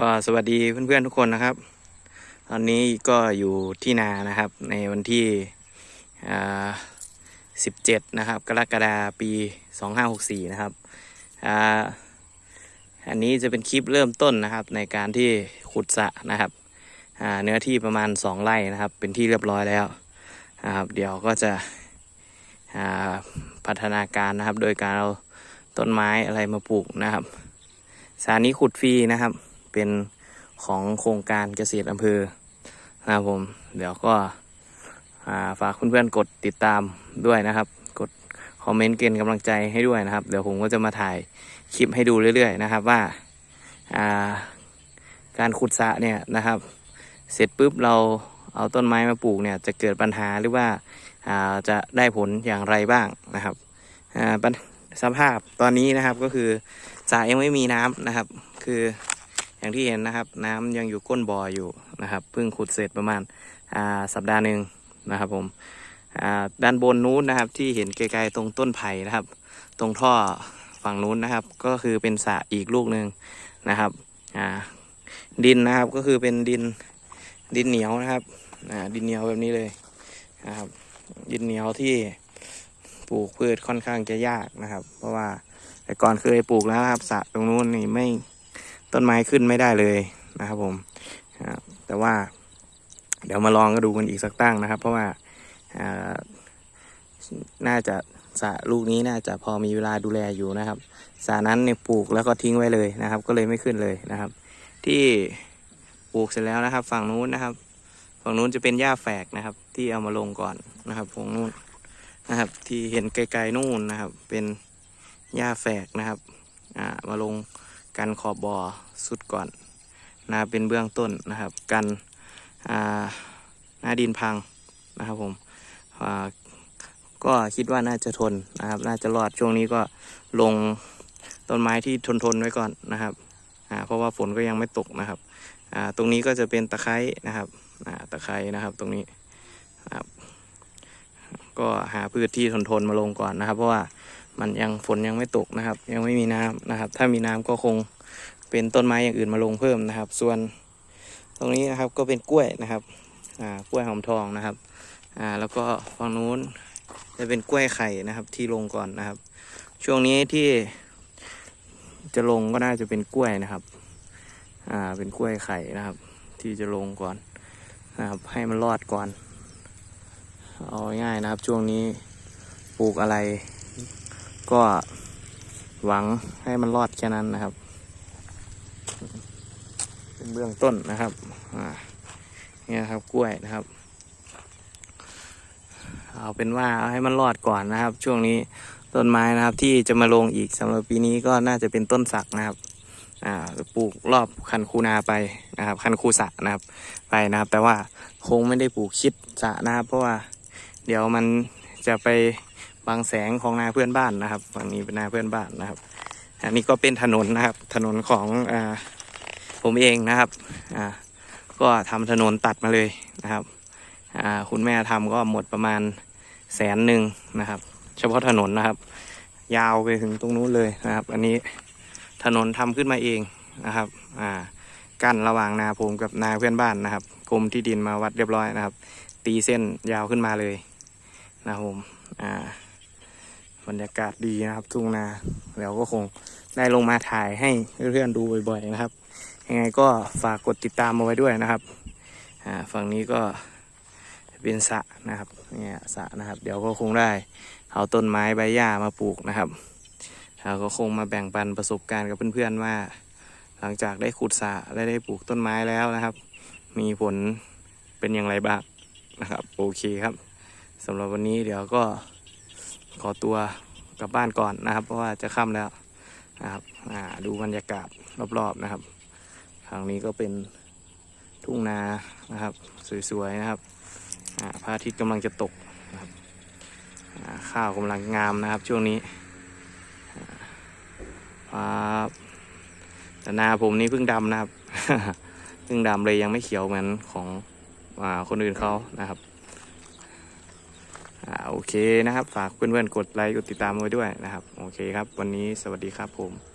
ก็สวัสดีเพื่อนๆทุกคนนะครับ ตอนนี้ก็อยู่ที่นานะครับ ในวันที่17นะครับ กรกฎาปี2564นะครับอ,อันนี้จะเป็นคลิปเริ่มต้นนะครับในการที่ขุดสะนะครับเนื้อที่ประมาณ2ไร่นะครับ เป็นที่เรียบร้อยแล้วนะครับ เดี๋ยวก็จะพัฒนาการนะครับ โดยการเอาต้นไม้อะไรมาปลูกนะครับสระนี้ขุดฟรีนะครับ เป็นของโครงการเกษตรอำเภอนะครับผม เดี๋ยวก็ฝากเพื่อนๆกดติดตามด้วยนะครับ กดคอมเมนต์เกณฑ์กำลังใจให้ด้วยนะครับ เดี๋ยวผมก็จะมาถ่ายคลิปให้ดูเรื่อย ๆ นะครับว่าาการขุดสะเนี่ยนะครับ เสร็จปุ๊บเราเอาต้นไม้มาปลูกเนี่ยจะเกิดปัญหาหรือว่าาจะได้ผลอย่างไรบ้างนะครับสภาพตอนนี้นะครับก็คือสระยังไม่มีน้ำนะครับ คือ อย่างที่เห็นนะครับ น้ำยังอยู่ก้นบ่ออยู่นะครับเพิ่งขุดเสร็จประมาณสัปดาห์หนึ่งนะครับผมด้านบนนู้นนะครับที่เห็นไกลๆตรงต้นไผ่นะครับ ตรงท่อฝั่งนู้นนะครับ ก็คือเป็นสระอีกลูกหนึ่งนะครับดินนะครับก็คือเป็นดินดินเหนียวนะครับดินเหนียวแบบนี้เลยนะครับ ดินเหนียวที่ปลูกพืชค่อนข้างจะยากนะครับ เพราะว่าแต่ก่อนเคยปลูกแล้วครับสระตรงนู้นนี่ไม่ ต้นไม้ขึ้นไม่ได้เลยนะครับผมแต่ว่า เดี๋ยวมาลองก็ดูกันอีกสักตั้งนะครับ เพราะว่าอ่าน่าจะสระลูกนี้น่าจะพอมีเวลาดูแลอยู่นะครับสระนั้นเนี่ยปลูกแล้วก็ทิ้งไว้เลยนะครับ ก็เลยไม่ขึ้นเลยนะครับ ที่ปลูกเสร็จแล้วนะครับ ฝั่งนู้นนะครับ ฝั่งนู้นจะเป็นหญ้าแฝกนะครับ ที่เอามาลงก่อนนะครับฝั่งนู้นนะครับ ที่เห็นไกลๆนู่นนะครับ เป็นหญ้าแฝกนะครับ อ่ามาลง กันขอบบ่อสุดก่อนนะเป็นเบื้องต้นนะครับ กันอ่าหน้าดินพังนะครับผมอ่าก็คิดว่าน่าจะทนนะครับ น่าจะรอดช่วงนี้ก็ลงต้นไม้ที่ทนๆไว้ก่อนนะครับอ่าเพราะว่าฝนก็ยังไม่ตกนะครับอ่าตรงนี้ก็จะเป็นตะไคร้นะครับอ่าตะไคร้นะครับตรงนี้นะครับ ก็หาพืชที่ทนทนๆมาลงก่อนนะครับ เพราะว่ามันยังฝนยังไม่ตกนะครับ ยังไม่มีน้ำนะครับ ถ้ามีน้ำก็คงเป็นต้นไม้อย่างอื่นมาลงเพิ่มนะครับ ส่วนตรงนี้นะครับก็เป็นกล้วยนะครับอ่ากล้วยหอมทองนะครับอ่าแล้วก็ฝั่งนู้นจะเป็นกล้วยไข่นะครับที่ลงก่อนนะครับ ช่วงนี้ที่จะลงก็น่าจะเป็นกล้วยนะครับอ่าเป็นกล้วยไข่นะครับ ที่จะลงก่อนนะครับให้มันรอดก่อน เอาง่ายนะครับ ช่วงนี้ปลูกอะไร ก็หวังให้มันรอดแค่นั้นนะครับ เป็นเบื้องต้นนะครับเนี่ยครับกล้วยนะครับ เอาเป็นว่าเอาให้มันรอดก่อนนะครับ ช่วงนี้ต้นไม้นะครับ ที่จะมาลงอีกสำหรับปีนี้ก็น่าจะเป็นต้นสักนะครับอ่าปลูกรอบคันคูนาไปนะครับ คันคูสะนะครับ ไปนะครับ แต่ว่าคงไม่ได้ปลูกชิดสะนะครับ เพราะว่า เดี๋ยวมันจะไปบังแสงของนาเพื่อนบ้านนะครับฝั่งนี้เป็นนาเพื่อนบ้านนะครับ อันนี้ก็เป็นถนนนะครับ ถนนของอผมเองนะครับอ่าก็ทำถนนตัดมาเลยนะครับอ่าคุณแม่ทำก็หมดประมาณแสนหนึ่งนะครับ เฉพาะถนนนะครับ ยาวไปถึงตรงนู้นเลยนะครับ อันนี้ถนนทำขึ้นมาเองนะครับอ่ากั้นระหว่างนาผมกับนาเพื่อนบ้านนะครับกรมที่ดินมาวัดเรียบร้อยนะครับ ตีเส้นยาวขึ้นมาเลย นะครับผมอ่าบรรยากาศดีนะครับทุ่งนาแล้วก็คงได้ลงมาถ่ายให้เพื่อนๆดูบ่อยๆนะครับ ยังไงก็ฝากกดติดตามมาไว้ด้วยนะครับอ่าฝั่งนี้ก็เป็นสระนะครับเนี่ยสระนะครับ เดี๋ยวก็คงได้เอาต้นไม้ใบหญ้ามาปลูกนะครับเราก็คงมาแบ่งปันประสบการณ์กับเพื่อนๆว่า หลังจากได้ขุดสระและได้ปลูกต้นไม้แล้วนะครับ มีผลเป็นอย่างไรบ้างนะครับ โอเคครับ สำหรับวันนี้เดี๋ยวก็ขอตัวกลับบ้านก่อนนะครับ เพราะว่าจะค่ำแล้วนะครับดูบรรยากาศรอบๆนะครับทางนี้ก็เป็นทุ่งนานะครับ สวยๆนะครับพระอาทิตย์กำลังจะตกนะครับข้าวกำลังงามนะครับช่วงนี้ครับแต่นาผมนี่เพิ่งดำนะครับเพิ่งดำเลยยังไม่เขียวเหมือนของอคนอื่นเขานะครับ อ่าโอเคนะครับ ฝากเพื่อนๆกดไลค์กดติดตามไว้ด้วยนะครับ โอเคครับ วันนี้สวัสดีครับผม